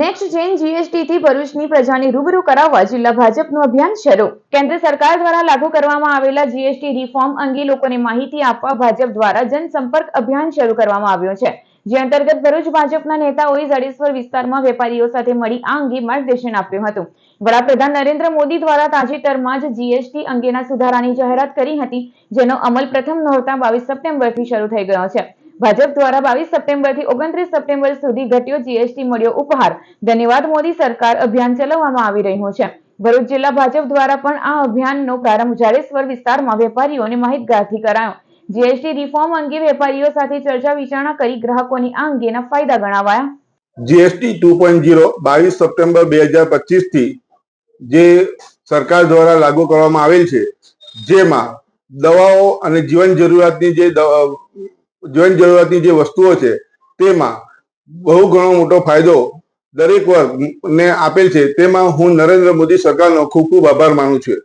Next જેન જીએસટીથી ભરૂચની પ્રજાને રૂબરૂ કરાવવા જિલ્લા ભાજપનું અભિયાન શરૂ. કેન્દ્ર સરકાર દ્વારા લાગુ કરવામાં આવેલા જીએસટી રિફોર્મ અંગે લોકોને માહિતી આપવા ભાજપ દ્વારા જનસંપર્ક અભિયાન શરૂ કરવામાં આવ્યું છે. જે અંતર્ગત ભરૂચ ભાજપના નેતાઓએ જડેશ્વર વિસ્તારમાં વેપારીઓ સાથે મળી આ અંગે માર્ગદર્શન આપ્યું હતું. વડાપ્રધાન નરેન્દ્ર મોદી દ્વારા તાજેતરમાં જ જીએસટી અંગેના સુધારાની જાહેરાત કરી હતી, જેનો અમલ પ્રથમ નોરતા બાવીસ સપ્ટેમ્બરથી શરૂ થઈ ગયો છે. ભાજપ દ્વારા બાવીસ સપ્ટેમ્બરથી ઓગણત્રીસ સપ્ટેમ્બર સુધી ઘટ્યો જીએસટી મળ્યો ઉપહાર. ધન્યવાદ, મોદી સરકાર અભિયાન ચલાવવામાં આવી રહ્યું છે. ભરૂચ જિલ્લા ભાજપ દ્વારા પણ આ અભિયાનનો પ્રારંભ જાડેશ્વર વિસ્તારમાં વેપારીઓને માહિતગારથી કરાયો. જીએસટી રિફોર્મ અંગે વેપારીઓ સાથે ચર્ચા વિચારણા કરી ગ્રાહકોની આ અંગેના ફાયદા ગણાવાયા. જીએસટી ટુ પોઈન્ટ ઝીરો બાવીસ સપ્ટેમ્બર બે હજાર પચીસથી જે સરકાર દ્વારા લાગુ કરવામાં આવેલ છે, જેમાં દવાઓ અને જીવન જરૂરિયાતની જે જીવન જરૂરિયાતની જે વસ્તુઓ છે, તેમાં બહુ ઘણો મોટો ફાયદો દરેક વર્ગને આપેલ છે. તેમાં હું નરેન્દ્ર મોદી સરકારનો ખૂબ ખૂબ આભાર માનું છું.